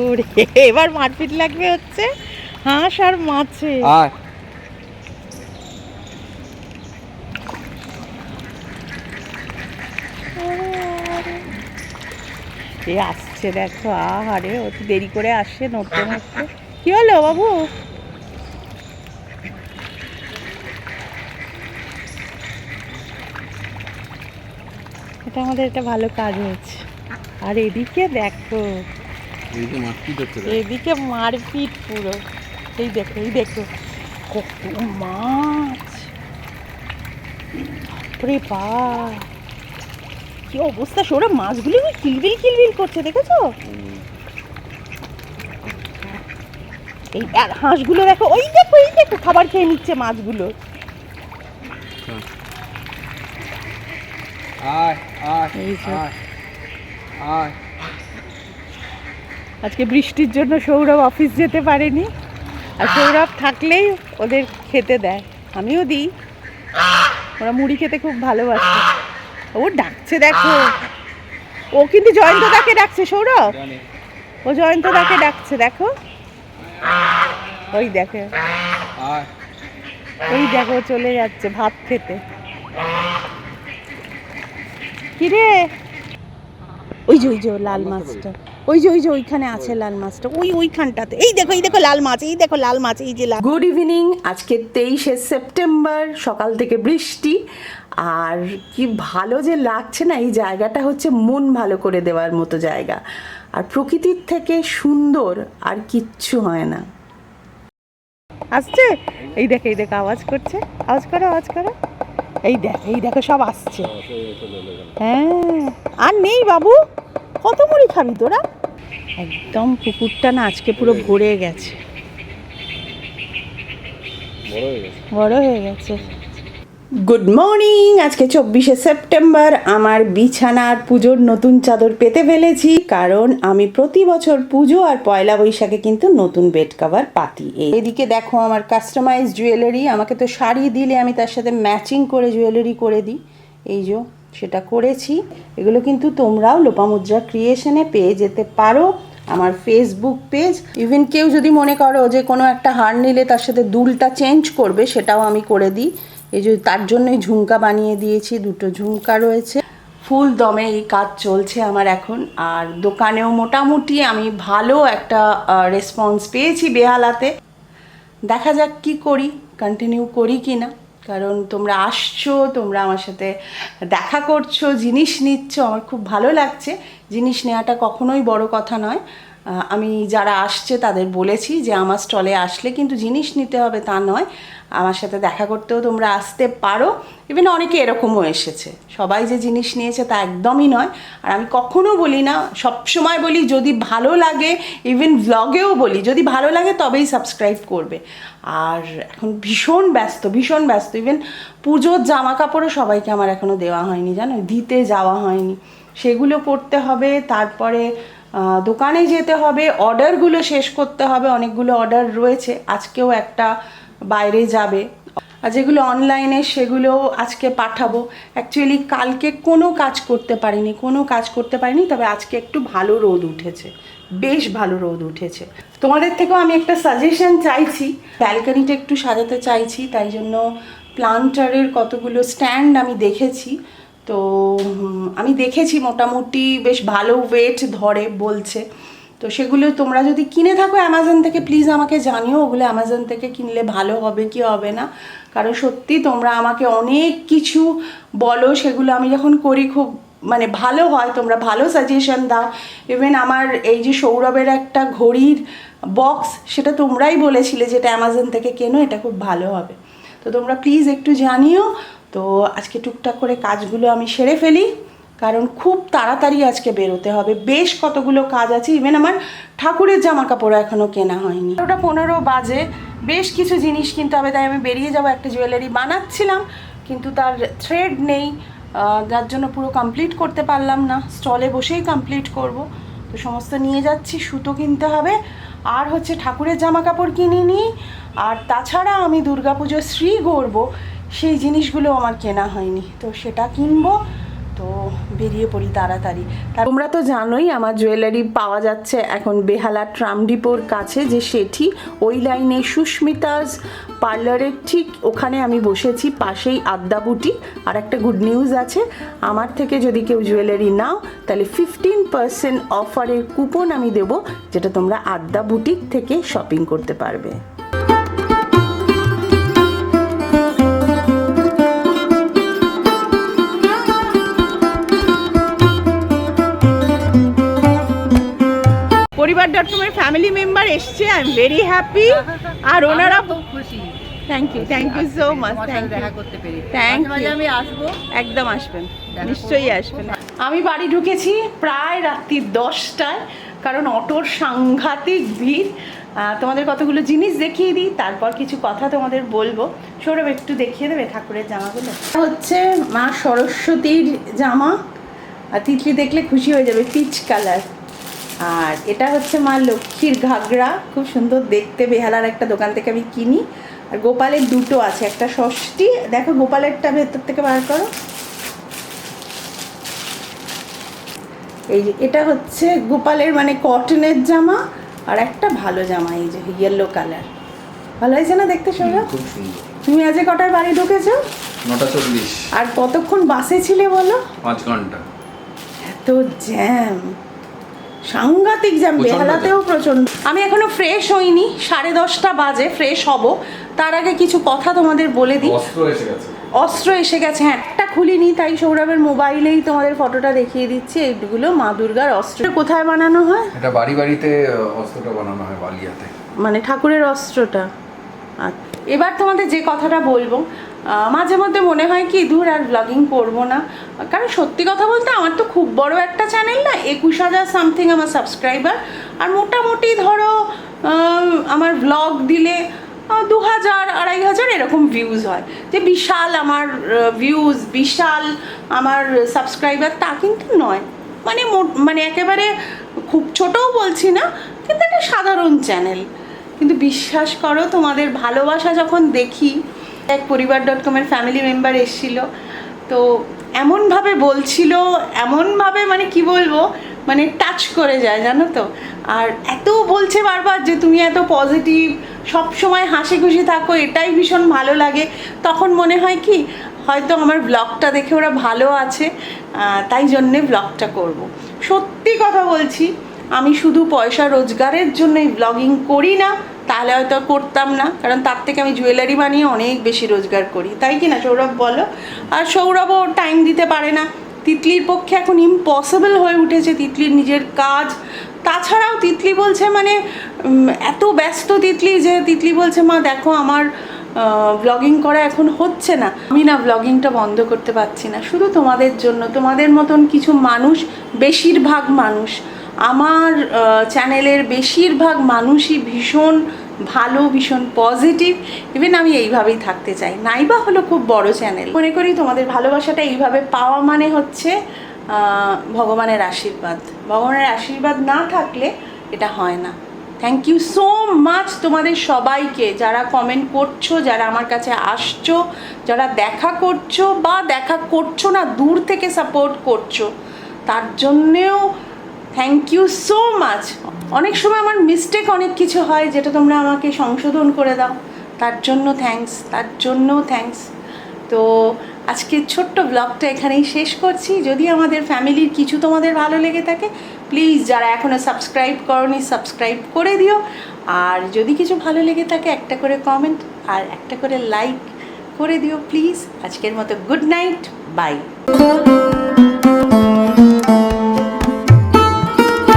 ওরে এবার মারপিট লাগবে হচ্ছে হাঁস আর মাছে। আয়। এ আসছে দেখো আহারে ও তো দেরি করে আসছে নড়তে নড়তে। কি হলো বাবু? এটা আমাদের একটা ভালো কাজ হয়েছে। আর এদিকে দেখো এদিকে মারপিট পুরো। এই দেখো এই দেখো কত মাছ। বাপরে বাপ। কি অবস্থা সোরা মাছগুলো কি কিলবিল কিলবিল করছে দেখেছ? এই আর হাঁসগুলো দেখো ওই দেখো এই দেখো খাবার খেয়ে নিচ্ছে মাছগুলো। আয় আয় আয় আয়। আজকে বৃষ্টির জন্য সৌরভ অফিস যেতে পারেনি। আর সৌরভ থাকলেই ওদের খেতে দেয়। আমিও দিই। ওরা মুড়ি খেতে খুব ভালোবাসে। ও ডাকছে, দেখো। ও কিন্তু জয়ন্তদাকে ডাকছে, সৌরভ। ও জয়ন্তদাকে ডাকছে, দেখো। ওই দেখো। ওই দেখো চলে যাচ্ছে ভাত খেতে। কিরে? ওই যে ওই যে লাল মাছটা। ওই যে ওই যে ওইখানে আছে লাল মাছটা। ওই ওইখানটাতে। এই দেখো এই দেখো লাল মাছ এই দেখো লাল মাছ এই যে লাল গুড ইভিনিং আজকে তেইশে সেপ্টেম্বর সকাল থেকে বৃষ্টি। আর কি ভালো যে লাগছে না এই জায়গাটা হচ্ছে মন ভালো করে দেওয়ার মতো জায়গা। আর প্রকৃতির থেকে সুন্দর আর কিচ্ছু হয় না। আসছে? এই দেখো এই দেখো আওয়াজ করছে। আওয়াজ করো আওয়াজ করো। এই দেখো এই দেখো সব আসছে। হ্যাঁ। আর নেই বাবু? কত মুড়ি খাবি তোরা? একদম পুকুরটা না আজকে পুরো ভরে গেছে। বড় হয়ে গেছে। বড় হয়ে গেছে গুড মর্নিং আজকে চব্বিশে সেপ্টেম্বর। আমার বিছানার পুজোর নতুন চাদর পেতে ফেলেছি কারণ আমি প্রতি বছর পুজো আর পয়লা বৈশাখে কিন্তু নতুন বেড কভার পাতি। এদিকে দেখো আমার কাস্টমাইজ জুয়েলারি আমাকে তো শাড়ি দিলে আমি তার সাথে ম্যাচিং করে জুয়েলারি করে দিই। এই যে সেটা করেছি। এগুলো কিন্তু তোমরাও লোপামুদ্রা ক্রিয়েশনে পেয়ে যেতে পারো। আমার ফেসবুক পেজ ইভেন কেউ যদি মনে করো যে কোনো একটা হার নিলে তার সাথে দুলটা চেঞ্জ করবে, সেটাও আমি করে দিই। এই যে তার জন্যই ঝুমকা বানিয়ে দিয়েছি, দুটো ঝুমকা রয়েছে। ফুল দমে এই কাজ চলছে আমার এখন। আর দোকানেও মোটামুটি আমি ভালো একটা রেসপন্স পেয়েছি বেহালাতে। দেখা যাক কি করি কন্টিনিউ করি কি না কারণ তোমরা আসছো, তোমরা আমার সাথে দেখা করছ, জিনিস নিচ্ছ, আমার খুব ভালো লাগছে। জিনিস নেওয়াটা কখনোই বড় কথা নয়। আমি যারা আসছে তাদের বলেছি যে আমার স্টলে আসলে কিন্তু জিনিস নিতে হবে তা নয়। আমার সাথে দেখা করতেও তোমরা আসতে পারো। ইভেন অনেকে এরকমও এসেছে। সবাই যে জিনিস নিয়েছে তা একদমই নয়। আর আমি কখনো বলি না, সবসময় বলি যদি ভালো লাগে ইভেন ব্লগেও বলি, যদি ভালো লাগে তবেই সাবস্ক্রাইব করবে। আর এখন ভীষণ ব্যস্ত ভীষণ ব্যস্ত। ইভেন পুজোর জামা কাপড়ও সবাইকে আমার এখনও দেওয়া হয়নি, জানো? দিতে যাওয়া হয়নি। সেগুলো করতে হবে, তারপরে দোকানে যেতে হবে, অর্ডারগুলো শেষ করতে হবে, অনেকগুলো অর্ডার রয়েছে, আজকেও একটা বাইরে যাবে। আর যেগুলো অনলাইনে সেগুলো আজকে পাঠাবো। অ্যাকচুয়ালি কালকে কোনো কাজ করতে পারিনি, কোনো কাজ করতে পারিনি, তবে আজকে একটু ভালো রোদ উঠেছে, বেশ ভালো রোদ উঠেছে। তোমাদের থেকেও আমি একটা সাজেশন চাইছি ব্যালকানিটা একটু সাজাতে চাইছি, তাই জন্য প্লান্টারের কতগুলো স্ট্যান্ড আমি দেখেছি। তো আমি দেখেছি মোটামুটি বেশ ভালো ওয়েট ধরে বলছে। তো সেগুলো তোমরা যদি কিনে থাকো অ্যামাজন থেকে প্লিজ আমাকে জানিও, ওগুলো অ্যামাজন থেকে কিনলে ভালো হবে কি হবে না। কারণ সত্যি তোমরা আমাকে অনেক কিছু বলো, সেগুলো আমি যখন করি খুব মানে ভালো হয়, তোমরা ভালো সাজেশন দাও। ইভেন আমার এই যে সৌরভের একটা ঘড়ির বক্স সেটা তোমরাই বলেছিলে যেটা অ্যামাজন থেকে কেনো, এটা খুব ভালো হবে। তো তোমরা প্লিজ একটু জানিও তো আজকে টুকটাক করে কাজগুলো আমি সেরে ফেলি, কারণ খুব তাড়াতাড়ি আজকে বেরোতে হবে। বেশ কতগুলো কাজ আছে ইভেন আমার ঠাকুরের জামা কাপড় এখনও কেনা হয়নি। ওটা পনেরো বাজে, বেশ কিছু জিনিস কিনতে হবে, তাই আমি বেরিয়ে যাব, একটা জুয়েলারি বানাচ্ছিলাম, কিন্তু তার থ্রেড নেই যার জন্য পুরো কমপ্লিট করতে পারলাম না। স্টলে বসেই কমপ্লিট করব। তো সমস্ত নিয়ে যাচ্ছি, সুতো কিনতে হবে, আর হচ্ছে ঠাকুরের জামা কাপড় কিনিনি, আর তাছাড়া আমি দুর্গাপুজো শ্রী গড়ব। সেই জিনিসগুলো আমার কেনা হয়নি। তো সেটা কিনবো, তো বেরিয়ে পড়ি তাড়াতাড়ি। তোমরা তো জানোই আমার জুয়েলারি পাওয়া যাচ্ছে এখন বেহালা ট্রাম ডিপোর কাছে যে সেটি ওই লাইনে সুস্মিতাস পার্লারের ঠিক ওখানে আমি বসেছি, পাশেই আদ্যা বুটি। আর একটা গুড নিউজ আছে, আমার থেকে যদি কেউ জুয়েলারি নাও, তাহলে ফিফটিন পার্সেন্ট অফারের কুপন আমি দেবো, যেটা তোমরা আদ্যা বুটিক থেকে শপিং করতে পারবে। পরিবার ডট কমের ফ্যামিলি মেম্বার এসছে আই এম ভেরি হ্যাপি আর ওনারা খুব খুশি। Thank you thank you so much thank you করতে পেরে Thank মাঝে মাঝে আমি আসব। একদম আসবেন নিশ্চয়ই আসবেন। আমি বাড়ি ঢুকেছি প্রায় রাত্রি দশটায় কারণ অটোর সাংঘাতিক ভিড়। তোমাদের কতগুলো জিনিস দেখিয়ে দিই তারপর কিছু কথা তোমাদের বলব। সৌরভ একটু দেখিয়ে দেবে ঠাকুরের জামাগুলো? হচ্ছে মা সরস্বতীর জামা আর তিতলি দেখলে খুশি হয়ে যাবে পিচ কালার আর এটা হচ্ছে মা লক্ষ্মীর ঘাগরা। খুব সুন্দর দেখতে বেহালার একটা দোকান থেকে আমি কিনি। আর গোপালের দুটো আছে একটা ষষ্ঠী। দেখো গোপালেরটা ভেতর থেকে বার করো। এই যে এটা হচ্ছে গোপালের মানে কটনের জামা আর একটা ভালো জামা এই যে ইয়েলো কালার ভালো হয়েছে না দেখতে সৌরভ তুমি আজকে কটায় বাড়ি ঢুকেছো? নটা চল্লিশ। আর কতক্ষণ বাসে ছিলে বলো? পাঁচ ঘণ্টা। এত জ্যাম সাংঘাতিক জ্যাম প্রচণ্ড বেহালাতেও প্রচণ্ড। আমি এখনও ফ্রেশ হইনি সাড়ে দশটা বাজে ফ্রেশ হব। তার আগে কিছু কথা তোমাদের বলে দিই। অস্ত্র এসে গেছে। অস্ত্র এসে গেছে হ্যাঁ একটা খুলিনি তাই সৌরভের মোবাইলেই তোমাদের ফটোটা দেখিয়ে দিচ্ছি। এইগুলো মা দুর্গার অস্ত্র। কোথায় বানানো হয়? এটা বাড়ি বাড়িতে অস্ত্রটা বানানো হয় বালিয়াতে। মানে ঠাকুরের অস্ত্রটা। আচ্ছা এবার তোমাদের যে কথাটা বলব মাঝে মধ্যে মনে হয় কি দূর আর ব্লগিং করব না। কারণ সত্যি কথা বলতে আমার তো খুব বড় একটা চ্যানেল না, একুশ হাজার সামথিং আমার সাবস্ক্রাইবার আর মোটামুটি ধরো আমার ব্লগ দিলে দু হাজার, আড়াই হাজার এরকম ভিউজ হয়। যে বিশাল আমার ভিউজ বিশাল আমার সাবস্ক্রাইবার তা কিন্তু নয়। মানে মানে একেবারে খুব ছোটও বলছি না, কিন্তু একটা সাধারণ চ্যানেল কিন্তু বিশ্বাস করো, তোমাদের ভালোবাসা যখন দেখি এক পরিবার ডট কমের ফ্যামিলি মেম্বার এসেছিল। তো এমনভাবে বলছিল, এমনভাবে মানে কি বলব মানে টাচ করে যায়, জানো তো? আর এত বলছে বারবার যে তুমি এত পজিটিভ সব সময় হাসি খুশি থাকো, এটাই ভীষণ ভালো লাগে। তখন মনে হয় কি, হয়তো আমার ব্লগটা দেখে ওরা ভালো আছে তাই জন্যে ব্লগটা করব। সত্যি কথা বলছি, আমি শুধু পয়সা রোজগারের জন্য এই ব্লগিং করি না তাহলে হয়তো করতাম না, কারণ তার থেকে আমি জুয়েলারি বানিয়ে অনেক বেশি রোজগার করি। তাই কি না, সৌরভ বলো? আর সৌরভও টাইম দিতে পারে না। তিতলির পক্ষে এখন ইম্পসিবল হয়ে উঠেছে তিতলির নিজের কাজ। তাছাড়াও তিতলি বলছে মানে এত ব্যস্ত তিতলি যে তিতলি বলছে, মা, দেখো আমার ব্লগিং করা এখন হচ্ছে না। আমি না ব্লগিংটা বন্ধ করতে পারছি না। শুধু তোমাদের জন্য, তোমাদের মতন কিছু মানুষ, বেশিরভাগ মানুষ। আমার চ্যানেলের বেশিরভাগ মানুষই ভীষণ ভালো, ভীষণ পজিটিভ ইভেন আমি এইভাবেই থাকতে চাই। নাইবা হলো খুব বড় চ্যানেল মনে করি তোমাদের ভালোবাসাটা এইভাবে পাওয়া মানে হচ্ছে ভগবানের আশীর্বাদ। ভগবানের আশীর্বাদ না থাকলে এটা হয় না। থ্যাংক ইউ সো মাচ তোমাদের সবাইকে। যারা কমেন্ট করছ, যারা আমার কাছে আসছো, যারা দেখা করছ বা দেখা করছ না, দূর থেকে সাপোর্ট করছ, তার জন্যেও থ্যাংক ইউ সো মাচ অনেক সময় আমার মিস্টেক অনেক কিছু হয় যেটা তোমরা আমাকে সংশোধন করে দাও। তার জন্য থ্যাঙ্কস তার জন্যও থ্যাঙ্কস তো আজকে ছোট্ট ব্লগটা এখানেই শেষ করছি। যদি আমাদের ফ্যামিলির কিছু তোমাদের ভালো লেগে থাকে প্লিজ যারা এখনও সাবস্ক্রাইব করনি সাবস্ক্রাইব করে দিও। আর যদি কিছু ভালো লেগে থাকে, একটা করে কমেন্ট আর একটা করে লাইক করে দিও প্লিজ আজকের মতো গুড নাইট বাই